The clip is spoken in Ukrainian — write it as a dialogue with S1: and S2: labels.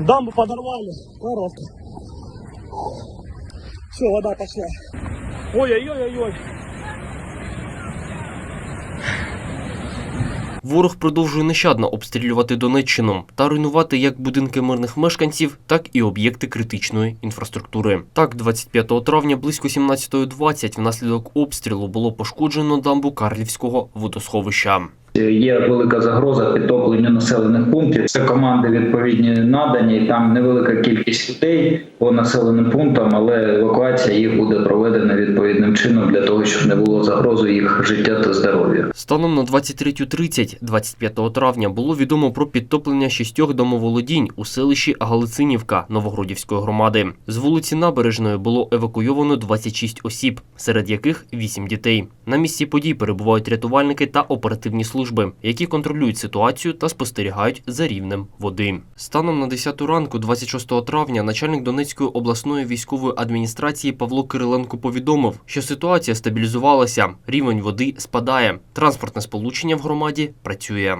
S1: Дамбу подорвали. Коротко. Все, вода пошла. Ой-ой-ой-ой-ой.
S2: Ворог продовжує нещадно обстрілювати Донеччину та руйнувати як будинки мирних мешканців, так і об'єкти критичної інфраструктури. Так, 25 травня близько 17.20 внаслідок обстрілу було пошкоджено дамбу Карлівського водосховища.
S3: Є велика загроза підтопленню населених пунктів. Це команди відповідні надані. Там невелика кількість людей по населеним пунктам, але евакуація їх буде проведена відповідним чином для того, щоб не було загрози їх життя та здоров'я.
S2: Станом на 23.30 25 травня було відомо про підтоплення шістьох домоволодінь у селищі Галицинівка Новогродівської громади. З вулиці Набережної було евакуйовано 26 осіб, серед яких 8 дітей. На місці подій перебувають рятувальники та оперативні служби, які контролюють ситуацію та спостерігають за рівнем води. Станом на 10 ранку, 26 травня, начальник Донецької обласної військової адміністрації Павло Кириленко повідомив, що ситуація стабілізувалася, рівень води спадає, транспортне сполучення в громаді працює.